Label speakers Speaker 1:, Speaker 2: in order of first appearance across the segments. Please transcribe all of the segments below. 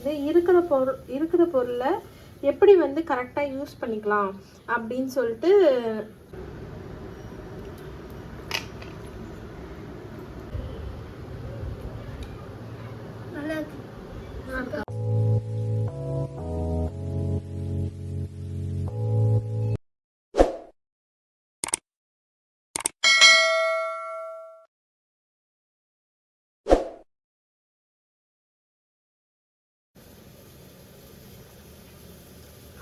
Speaker 1: இது இருக்கிற பொருள் இருக்கிற பொருளை எப்படி வந்து கரெக்டாக யூஸ் பண்ணிக்கலாம் அப்படின்னு சொல்லிட்டு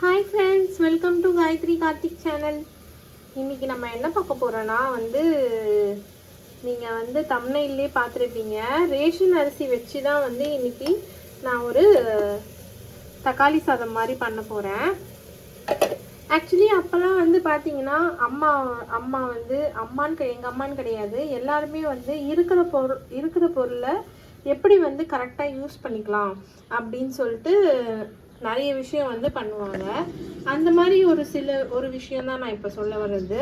Speaker 1: hi friends welcome to Gayathri Karthik channel இன்றைக்கி நம்ம என்ன பார்க்க போகிறோன்னா வந்து நீங்கள் வந்து தமிழ்லே பார்த்துருப்பீங்க. ரேஷன் அரிசி வச்சு தான் வந்து இன்றைக்கி நான் ஒரு தக்காளி சாதம் மாதிரி பண்ண போகிறேன் ஆக்சுவலி அப்போல்லாம் வந்து பார்த்தீங்கன்னா அம்மா அம்மா வந்து அம்மான்னு எங்கள் அம்மான்னு கிடையாது. எல்லாருமே வந்து இருக்கிற பொருள் இருக்கிற பொருளை எப்படி வந்து கரெக்டாக யூஸ் பண்ணிக்கலாம் அப்படின்னு சொல்லிட்டு நிறைய விஷயம் வந்து பண்ணுவாங்க. அந்த மாதிரி ஒரு சில ஒரு விஷயம் தான் நான் இப்போ சொல்ல வர்றது.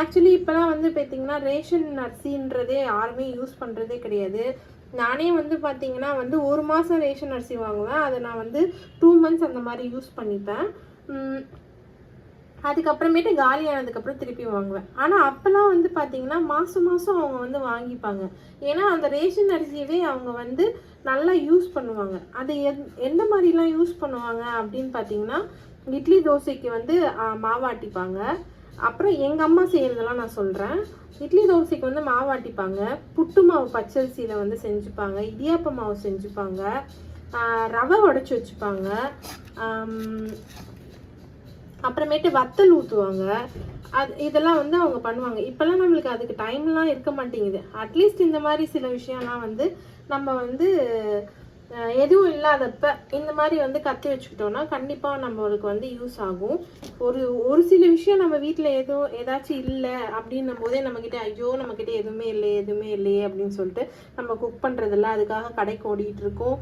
Speaker 1: ஆக்சுவலி இப்போலாம் வந்து பார்த்தீங்கன்னா ரேஷன் அரிசின்றதே யாருமே யூஸ் பண்ணுறதே கிடையாது. நானே வந்து பார்த்தீங்கன்னா வந்து ஒரு மாதம் ரேஷன் அரிசி வாங்குவேன். அதை நான் வந்து டூ மந்த்ஸ் அந்த மாதிரி யூஸ் பண்ணிப்பேன். அதுக்கப்புறமேட்டு காலி ஆனதுக்கப்புறம் திருப்பி வாங்குவேன். ஆனால் அப்போல்லாம் வந்து பார்த்தீங்கன்னா மாதம் மாதம் அவங்க வந்து வாங்கிப்பாங்க. ஏன்னா அந்த ரேஷன் அரிசியவே அவங்க வந்து நல்லா யூஸ் பண்ணுவாங்க. அது எந் எந்த மாதிரிலாம் யூஸ் பண்ணுவாங்க அப்படின்னு பார்த்தீங்கன்னா இட்லி தோசைக்கு வந்து மாவாட்டிப்பாங்க அப்புறம் எங்கள் அம்மா செய்கிறதெல்லாம் நான் சொல்கிறேன் இட்லி தோசைக்கு வந்து மாவாட்டிப்பாங்க புட்டு மாவு பச்சரிசியில் வந்து செஞ்சுப்பாங்க. இடியாப்ப மாவு செஞ்சுப்பாங்க. ரவை உடச்சி வச்சுப்பாங்க. அப்புறமேட்டு வத்தல் ஊற்றுவாங்க அது இதெல்லாம் வந்து அவங்க பண்ணுவாங்க. இப்போல்லாம் நம்மளுக்கு அதுக்கு டைம்லாம் இருக்க மாட்டேங்குது. அட்லீஸ்ட் இந்த மாதிரி சில விஷயம்லாம் வந்து நம்ம வந்து எதுவும் இல்லாதப்ப இந்த மாதிரி வந்து கற்று வச்சுக்கிட்டோம்னா கண்டிப்பாக நம்மளுக்கு வந்து யூஸ் ஆகும். ஒரு ஒரு சில விஷயம் நம்ம வீட்டில் ஏதோ ஏதாச்சும் இல்லை அப்படின்னும் போதே நம்மக்கிட்ட ஐயோ நம்மக்கிட்ட எதுவுமே இல்லை எதுவுமே இல்லையே அப்படின்னு சொல்லிட்டு நம்ம குக் பண்ணுறதில்ல அதுக்காக கடைக்கு ஓடிட்டு இருக்கோம்.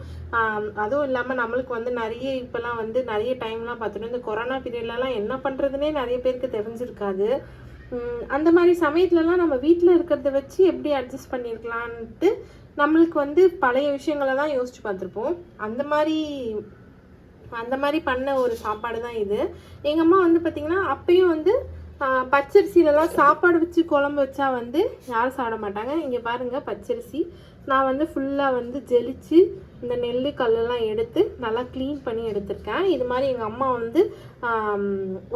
Speaker 1: அதுவும் இல்லாமல் நம்மளுக்கு வந்து நிறைய இப்போல்லாம் வந்து நிறைய டைம்லாம் பார்த்துட்டு இந்த கொரோனா பீரியட்லலாம் என்ன பண்ணுறதுனே நிறைய பேருக்கு தெரிஞ்சிருக்காது. அந்த மாதிரி சமயத்துலலாம் நம்ம வீட்டில் இருக்கிறத வச்சு எப்படி அட்ஜஸ்ட் பண்ணியிருக்கலான்ட்டு நம்மளுக்கு வந்து பழைய விஷயங்களை தான் யோசிச்சு பார்த்துருப்போம். அந்த மாதிரி அந்த மாதிரி பண்ண ஒரு சாப்பாடு தான் இது. எங்கள் அம்மா வந்து பார்த்திங்கன்னா அப்பயும் வந்து பச்சரிசிலலாம் சாப்பாடு வச்சு குழம்பு வச்சா வந்து யாரும் சாப்பிட மாட்டாங்க. இங்கே பாருங்கள் பச்சரிசி. நான் வந்து ஃபுல்லாக வந்து ஜெலிச்சு இந்த நெல் கல்லெல்லாம் எடுத்து நல்லா க்ளீன் பண்ணி எடுத்திருக்கேன். இது மாதிரி எங்கள் அம்மா வந்து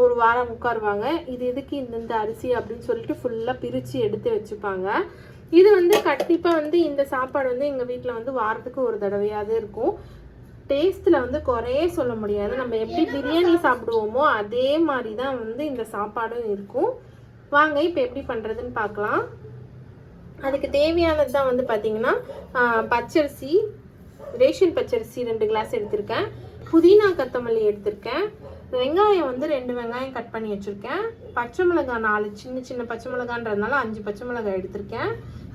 Speaker 1: ஒரு வாரம் உட்காருவாங்க. இது எதுக்கு இந்தந்த அரிசி அப்படின்னு சொல்லிட்டு ஃபுல்லாக பிரித்து எடுத்து வச்சுப்பாங்க. இது வந்து கண்டிப்பாக வந்து இந்த சாப்பாடு வந்து எங்கள் வீட்டில் வந்து வாரத்துக்கு ஒரு தடவையாவது இருக்கும். டேஸ்ட்டில் வந்து குறையே சொல்ல முடியாது. நம்ம எப்படி பிரியாணி சாப்பிடுவோமோ அதே மாதிரி தான் வந்து இந்த சாப்பாடும் இருக்கும். வாங்க இப்போ எப்படி பண்ணுறதுன்னு பார்க்கலாம். அதுக்கு தேவையானது தான் வந்து பார்த்தீங்கன்னா பச்சரிசி ரேஷன் பச்சரிசி ரெண்டு கிளாஸ் எடுத்திருக்கேன். புதினா கொத்தமல்லி எடுத்திருக்கேன். வெங்காயம் வந்து ரெண்டு வெங்காயம் கட் பண்ணி வச்சுருக்கேன். பச்சை மிளகாய் நாலு சின்ன சின்ன பச்சை மிளகான்றதுனால அஞ்சு பச்சை மிளகாய் எடுத்திருக்கேன்.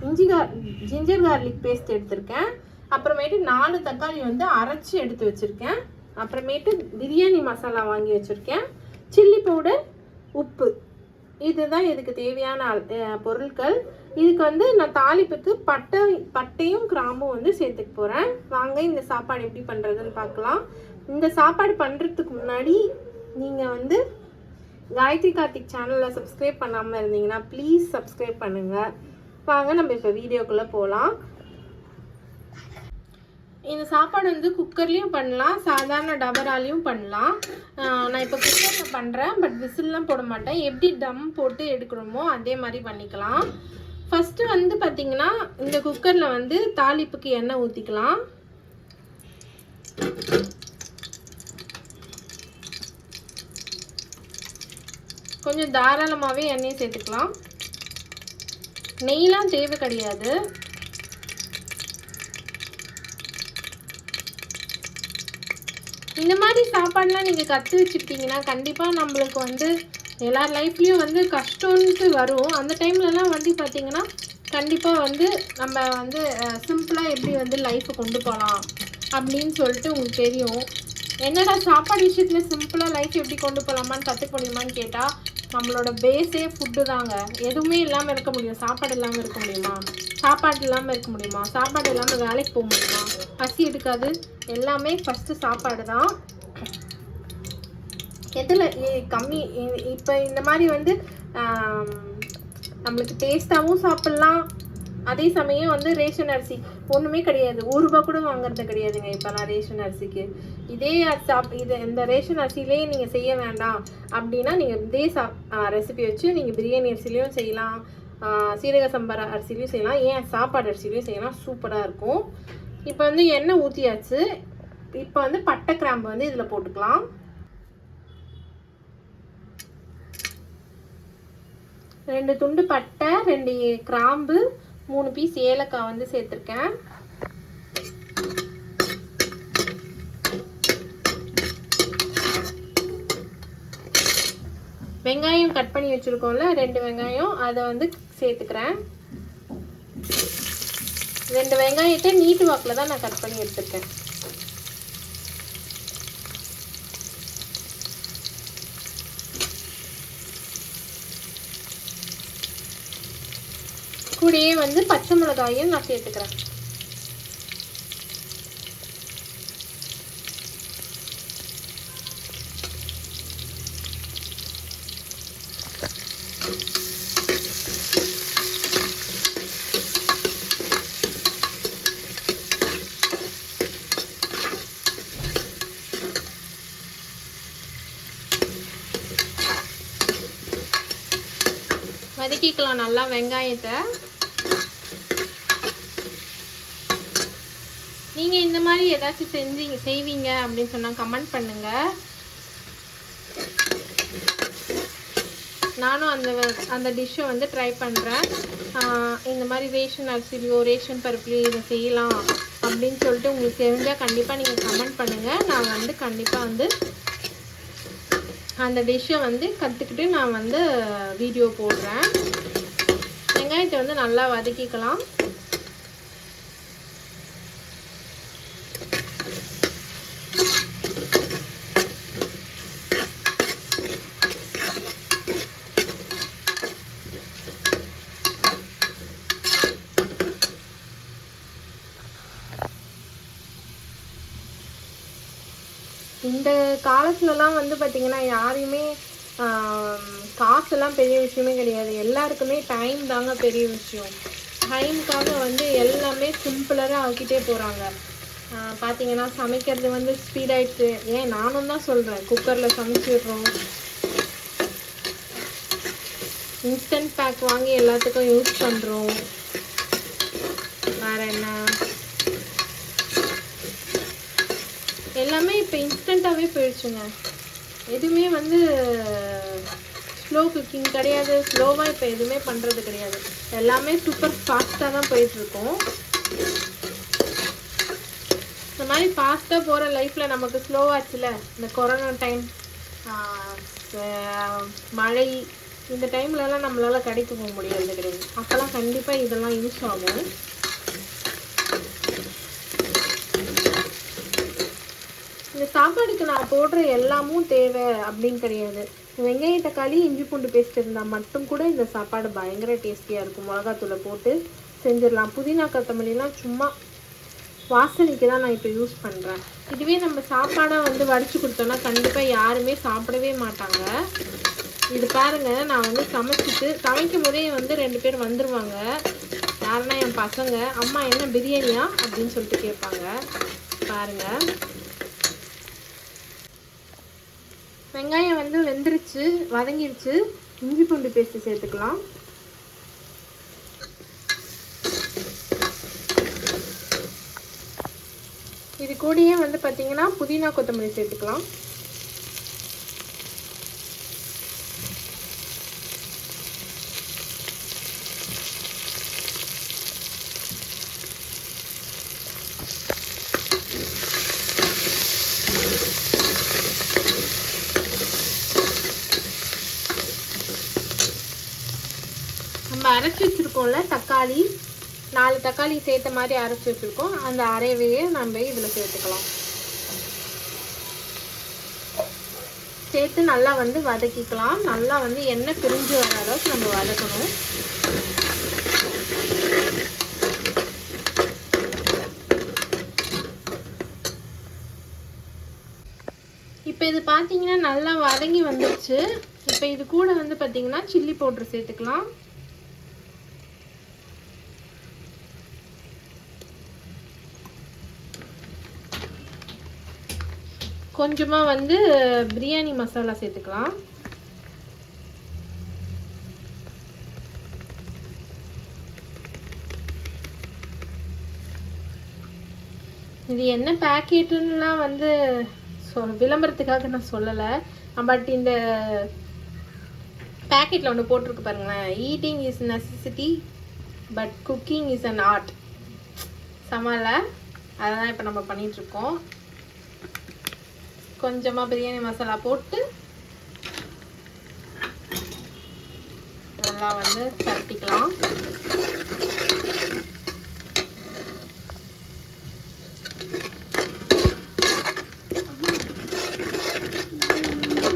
Speaker 1: இஞ்சி கார் ஜிஞ்சர் கார்லிக் பேஸ்ட் எடுத்திருக்கேன். அப்புறமேட்டு நாலு தக்காளி வந்து அரைச்சி எடுத்து வச்சுருக்கேன். அப்புறமேட்டு பிரியாணி மசாலா வாங்கி வச்சுருக்கேன். சில்லி பவுடர் உப்பு. இதுதான் இதுக்கு தேவையான பொருட்கள். இதுக்கு வந்து நான் தாளிப்புக்கு பட்டை பட்டையும் கிராம்பும் வந்து சேர்த்துக்க போகிறேன் வாங்க இந்த சாப்பாடு எப்படி பண்ணுறதுன்னு பார்க்கலாம். இந்த சாப்பாடு பண்ணுறதுக்கு முன்னாடி நீங்கள் வந்து காயத்ரி கார்த்திக் சேனலில் சப்ஸ்கிரைப் பண்ணாமல் இருந்தீங்கன்னா ப்ளீஸ் சப்ஸ்கிரைப் பண்ணுங்கள் வாங்க நம்ம இப்போ வீடியோக்குள்ளே போகலாம் இந்த சாப்பாடு வந்து குக்கர்லேயும் பண்ணலாம் சாதாரண டபராலையும் பண்ணலாம். நான் இப்போ குக்கரில் பண்ணுறேன் பட் விசில்லாம் போட மாட்டேன். எப்படி டம் போட்டு எடுக்கணுமோ அதே மாதிரி பண்ணிக்கலாம். ஃபஸ்ட்டு வந்து பார்த்திங்கன்னா இந்த குக்கரில் வந்து தாளிப்புக்கு எண்ணெய் ஊற்றிக்கலாம் கொஞ்சம் தாராளமாகவே எண்ணெயை சேர்த்துக்கலாம். நெய்லாம் தேவை கிடையாது. இந்த மாதிரி சாப்பாடெலாம் நீங்கள் கற்று வச்சுக்கிட்டீங்கன்னா கண்டிப்பாக நம்மளுக்கு வந்து எல்லார் லைஃப்லேயும் வந்து கஷ்டம்ன்ட்டு வரும். அந்த டைம்லலாம் வந்து பார்த்தீங்கன்னா கண்டிப்பாக வந்து நம்ம வந்து சிம்பிளாக எப்படி வந்து லைஃப்பை கொண்டு போகலாம் அப்படின்னு சொல்லிட்டு உங்களுக்கு தெரியும். என்னடா சாப்பாடு விஷயத்தில் சிம்பிளாக லைஃப் எப்படி கொண்டு போகலாமான்னு கற்றுக்க முடியுமான்னு கேட்டால் நம்மளோட பேஸே ஃபுட்டு தாங்க. எதுவுமே இல்லாமல் இருக்க முடியும். சாப்பாடு இல்லாமல் இருக்க முடியுமா? சாப்பாடு இல்லாமல் இருக்க முடியுமா? சாப்பாடு இல்லாமல் வேலைக்கு போக முடியுமா? பசி எடுக்காது. எல்லாமே ஃபஸ்ட்டு சாப்பாடு தான். எதில் கம்மி இப்போ இந்த மாதிரி வந்து நம்மளுக்கு டேஸ்ட்டாகவும் சாப்பிட்லாம். அதே சமயம் வந்து ரேஷன் அரிசி ஒன்றுமே கிடையாது. ஒரு ரூபா கூட வாங்குறது கிடையாதுங்க இப்போலாம் ரேஷன் அரிசிக்கு. இதே அரிசி சாப் இது இந்த ரேஷன் அரிசிலே நீங்கள் செய்ய வேண்டாம் அப்படின்னா நீங்கள் இதே சா ரெசிபி வச்சு நீங்கள் பிரியாணி அரிசிலையும் செய்யலாம். சீரக சம்பா அரிசிலையும் செய்யலாம். ஏன் சாப்பாடு அரிசிலையும் செய்யலாம். சூப்பராக இருக்கும். இப்போ வந்து எண்ணெய் ஊற்றியாச்சு இப்போ வந்து பட்டை கிராம்பு வந்து இதில் போட்டுக்கலாம். ரெண்டு துண்டு பட்டை ரெண்டு கிராம்பு மூணு பீஸ் ஏலக்காய் வந்து சேர்த்துருக்கேன். வெங்காயம் கட் பண்ணி வச்சுருக்கோம்ல ரெண்டு வெங்காயம் அதை வந்து சேர்த்துக்கிறேன். ரெண்டு வெங்காயத்தை நீட்டு வாக்கில் தான் நான் கட் பண்ணி எடுத்துருக்கேன். கூடயே வந்து பச்சை மிளகாயும் நான் சேர்த்துக்கிறேன். வதக்கிக்கலாம் நல்லா வெங்காயத்தை. நீங்கள் இந்த மாதிரி ஏதாச்சும் செஞ்சீங்க செய்வீங்க அப்படின்னு சொன்னால் கமெண்ட் பண்ணுங்க. நானும் அந்த அந்த டிஷ்ஷை வந்து ட்ரை பண்ணுறேன் இந்த மாதிரி ரேஷன் அரிசிலையோ ரேஷன் பருப்புலையோ இதை செய்யலாம் அப்படின்னு சொல்லிட்டு உங்களுக்கு தெரிஞ்சால் கண்டிப்பாக நீங்கள் கமெண்ட் பண்ணுங்கள் நான் வந்து கண்டிப்பாக வந்து அந்த டிஷ்ஷை வந்து கற்றுக்கிட்டு நான் வந்து வீடியோ போடுறேன். வெங்காயத்தை வந்து நல்லா வதக்கிக்கலாம். இந்த காலத்துலலாம் வந்து பார்த்திங்கன்னா யாரையுமே காசெல்லாம் பெரிய விஷயமே கிடையாது. எல்லாருக்குமே டைம் தாங்க பெரிய விஷயம். டைமுக்காக வந்து எல்லாமே சிம்பிளராக ஆக்கிட்டே போகிறாங்க பார்த்தீங்கன்னா சமைக்கிறது வந்து ஸ்பீடாயிடுச்சு ஏன் நானும் தான் சொல்கிறேன் குக்கரில் சமைச்சிடுறோம் இன்ஸ்டன்ட் பேக் வாங்கி எல்லாத்துக்கும் யூஸ் பண்ணுறோம் வேறு என்ன? எல்லாமே இப்போ இன்ஸ்டண்ட்டாகவே போயிடுச்சுங்க. எதுவுமே வந்து ஸ்லோ குக்கிங் கிடையாது. ஸ்லோவாக இப்போ எதுவுமே பண்ணுறது கிடையாது. எல்லாமே சூப்பர் ஃபாஸ்ட்டாக தான் போயிட்டுருக்கோம். இந்த மாதிரி ஃபாஸ்ட்டாக போகிற லைஃப்பில் நமக்கு ஸ்லோவாச்சுல இந்த கொரோனா டைம் மழை இந்த டைம்லலாம் நம்மளால் கடைக்கு போக முடியாது கிடையாது. அப்போல்லாம் கண்டிப்பாக இதெல்லாம் யூஸ் ஆகும். இந்த சாப்பாடுக்கு நான் போடுற எல்லாமும் தேவை அப்படின்னு கிடையாது. வெங்காய தக்காளி இஞ்சி பூண்டு பேஸ்ட் இருந்தால் மட்டும் கூட இந்த சாப்பாடு பயங்கர டேஸ்டியாக இருக்கும். மிளகாத்தூளை போட்டு செஞ்சிடலாம். புதினா கொத்தமல்லிலாம் சும்மா வாசனைக்கு தான் நான் இப்போ யூஸ் பண்ணுறேன் இதுவே நம்ம சாப்பாடாக வந்து வடித்து கொடுத்தோன்னா கண்டிப்பாக யாருமே சாப்பிடவே மாட்டாங்க. இது பாருங்கள் நான் வந்து சமைச்சிட்டு சமைக்கும் போதே வந்து ரெண்டு பேர் வந்துடுவாங்க யாருன்னா என் பசங்க. அம்மா என்ன பிரியாணியா? அப்படின்னு சொல்லிட்டு கேட்பாங்க. பாருங்கள் வெங்காயம் வந்து வெந்துருச்சு வதங்கிருச்சு. இஞ்சி பூண்டு பேஸ்ட் சேர்த்துக்கலாம். இது கூடயே வந்து பார்த்தீங்கன்னா புதினா கொத்தமல்லி சேர்த்துக்கலாம். அரைச்சி வச்சுருக்கோம்ல தக்காளி. நாலு தக்காளி சேர்த்த மாதிரி அரைச்சி வச்சுருக்கோம். அந்த அரைவையே நம்ம இதில் சேர்த்துக்கலாம். சேர்த்து நல்லா வந்து வதக்கிக்கலாம். நல்லா வந்து எண்ணெய் பிரிஞ்சு வர அளவுக்கு நம்ம வதக்கணும். இப்போ இது பார்த்தீங்கன்னா நல்லா வதங்கி வந்துடுச்சு இப்போ இது கூட வந்து பார்த்தீங்கன்னா சில்லி பவுட்ரு சேர்த்துக்கலாம். கொஞ்சமாக வந்து பிரியாணி மசாலா சேர்த்துக்கலாம். இது என்ன பேக்கெட்டுன்னெலாம் வந்து சொ விளம்பரத்துக்காக நான் சொல்லலை. பட் இந்த பேக்கெட்டில் ஒன்று போட்டிருக்கு பாருங்களேன். Eating is necessity but cooking is an art சமால அதெல்லாம் இப்போ நம்ம பண்ணிகிட்ருக்கோம் கொஞ்சமாக பிரியாணி மசாலா போட்டு நல்லா வந்து தட்டிக்கலாம்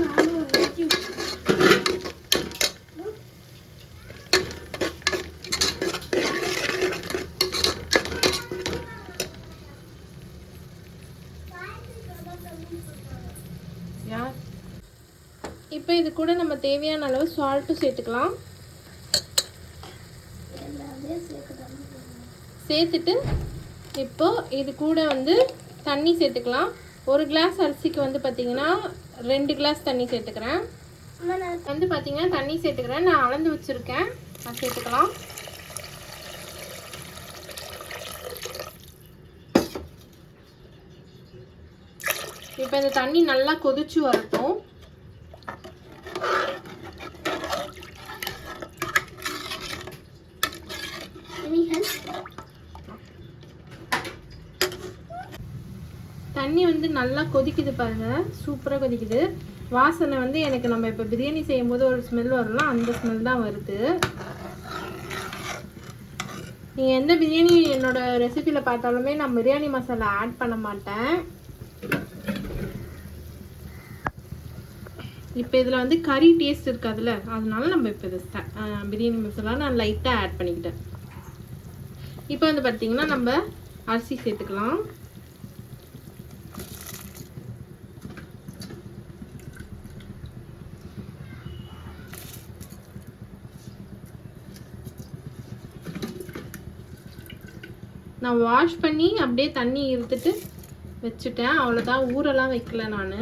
Speaker 2: நானும் ஒரு வெஜ்ஜு.
Speaker 1: யார் இப்போ இது கூட நம்ம தேவையான அளவு சால்ட்டும் சேர்த்துக்கலாம். சேர்த்துட்டு இப்போ இது கூட வந்து தண்ணி சேர்த்துக்கலாம். ஒரு கிளாஸ் அரிசிக்கு வந்து பார்த்தீங்கன்னா ரெண்டு கிளாஸ் தண்ணி சேர்த்துக்கிறேன்.
Speaker 2: நான்
Speaker 1: வந்து பார்த்தீங்கன்னா தண்ணி சேர்த்துக்கிறேன். நான் அளந்து வச்சுருக்கேன். நான் சேர்த்துக்கலாம். இப்போ இந்த தண்ணி நல்லா கொதிச்சு வரட்டும். தண்ணி வந்து நல்லா கொதிக்குது பாருங்கள் சூப்பராக கொதிக்குது. வாசனை வந்து எனக்கு நம்ம இப்போ பிரியாணி செய்யும் போது ஒரு ஸ்மெல் வரலாம் அந்த ஸ்மெல் தான் வருது. நீங்கள் எந்த பிரியாணி என்னோட ரெசிபியில் பார்த்தாலுமே நான் பிரியாணி மசாலா ஆட் பண்ண மாட்டேன். இப்போ இதில் வந்து கறி டேஸ்ட் இருக்காதுல்ல அதனால நம்ம இப்போ இது பிரியாணி மசாலா நான் லைட்டாக ஆட் பண்ணிக்கிட்டேன். இப்போ வந்து பார்த்தீங்கன்னா நம்ம அரிசி சேர்த்துக்கலாம். நான் வாஷ் பண்ணி அப்படியே தண்ணி இருத்துட்டு வச்சுட்டேன். அவ்வளோதான் ஊரெல்லாம் வைக்கல நான்.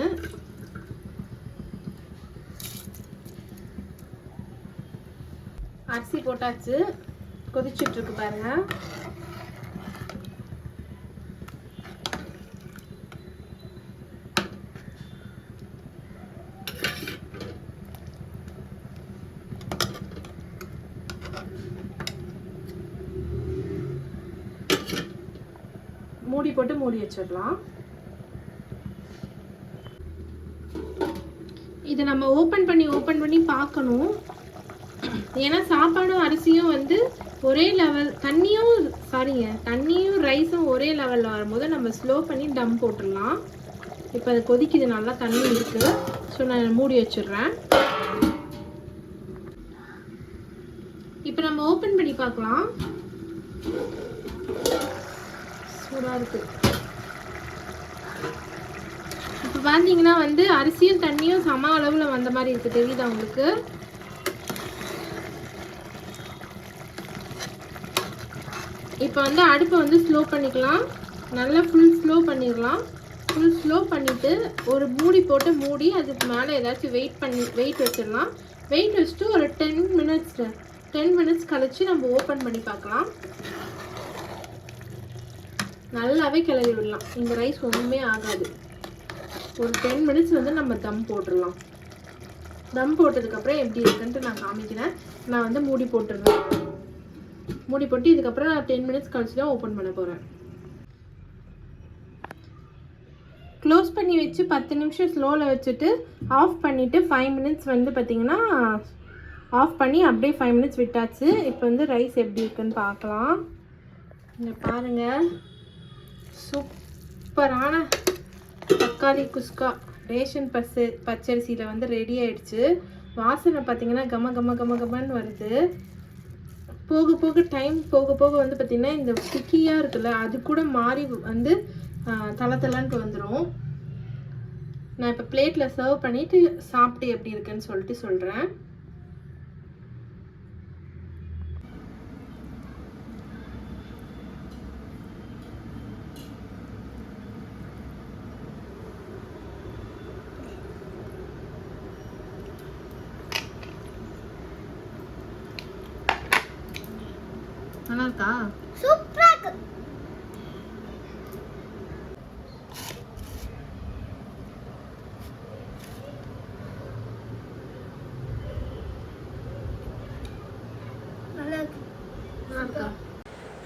Speaker 1: அரிசி போட்டாச்சு. கொதிச்சுட்ருக்கு பாருங்கள் மூடி போட்டு மூடி வச்சிடலாம். இதை நம்ம ஓப்பன் பண்ணி ஓப்பன் பண்ணி பார்க்கணும். ஏன்னா சாப்பாடும் அரிசியும் வந்து ஒரே லெவல் தண்ணியும் சாரிங்க தண்ணியும் ரைஸும் ஒரே லெவலில் வரும்போது நம்ம ஸ்லோ பண்ணி டம் போட்டுடலாம். இப்போ அது கொதிக்குது நல்லா தண்ணி இருக்குது ஸோ நான் மூடி வச்சிடுறேன். இப்போ நம்ம ஓப்பன் பண்ணி பார்க்கலாம். சூடாக இருக்குது இப்போ பார்த்தீங்கன்னா வந்து அரிசியும் தண்ணியும் சம அளவில் வந்த மாதிரி இருக்குது தெரியுதா உங்களுக்கு? இப்போ வந்து அடுப்பை வந்து ஸ்லோ பண்ணிக்கலாம். நல்லா ஃபுல் ஸ்லோ பண்ணிடலாம். ஃபுல் ஸ்லோ பண்ணிவிட்டு ஒரு மூடி போட்டு மூடி அதுக்கு மேலே ஏதாச்சும் வெயிட் பண்ணி வெயிட் வச்சிடலாம். வெயிட் வச்சுட்டு ஒரு டென் மினிட்ஸ் டென் மினிட்ஸ் கழித்து நம்ம ஓப்பன் பண்ணி பார்க்கலாம். நல்லாவே கிளறி விடலாம். இந்த ரைஸ் ஒன்றுமே ஆகாது. ஒரு டென் மினிட்ஸ் வந்து நம்ம தம் போட்டுடலாம் தம் போட்டதுக்கப்புறம் எப்படி இருக்குன்ட்டு நான் காமிக்கிறேன். நான் வந்து மூடி போட்டுருவேன் மூடி போட்டு இதுக்கப்புறம் நான் டென் மினிட்ஸ் கழிச்சு தான் ஓப்பன் பண்ண போகிறேன் க்ளோஸ் பண்ணி வச்சு பத்து நிமிஷம் ஸ்லோவில் வச்சுட்டு ஆஃப் பண்ணிவிட்டு ஃபைவ் மினிட்ஸ் வந்து பார்த்திங்கன்னா ஆஃப் பண்ணி அப்படியே ஃபைவ் மினிட்ஸ் விட்டாச்சு. இப்போ வந்து ரைஸ் எப்படி இருக்குன்னு பார்க்கலாம். இங்கே பாருங்கள் சூப்பரான தக்காளி குஸ்கா. ரேஷன் பச்சை பச்சரிசியில் வந்து ரெடி ஆயிடுச்சு. வாசனை பார்த்தீங்கன்னா கம கம கம கமன்னு வருது. போக போக டைம் போக போக வந்து பார்த்திங்கன்னா இந்த ஸ்டிக்கியாக இருக்குல்ல அது கூட மாறி வந்து ஆஹ், தல வந்துடும்
Speaker 2: நான் இப்போ பிளேட்டில் சர்வ் பண்ணிவிட்டு சாப்பிட்டு எப்படி இருக்குன்னு சொல்லிட்டு சொல்கிறேன்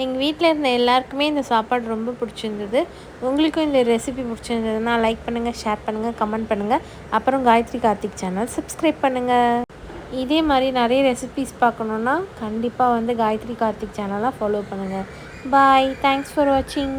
Speaker 1: எங்கள் வீட்டில் இருந்த எல்லாருக்குமே இந்த சாப்பாடு ரொம்ப பிடிச்சிருந்தது. உங்களுக்கும் இந்த ரெசிபி பிடிச்சிருந்ததுன்னா லைக் பண்ணுங்கள் ஷேர் பண்ணுங்கள் கமெண்ட் பண்ணுங்கள் அப்புறம் காயத்ரி கார்த்திக் சேனல் சப்ஸ்கிரைப் பண்ணுங்கள் இதே மாதிரி நிறைய ரெசிபிஸ் பார்க்கணுன்னா கண்டிப்பாக வந்து காயத்ரி கார்த்திக் சேனலை ஃபாலோ பண்ணுங்கள் பாய் தேங்க்ஸ் ஃபார் வாட்சிங்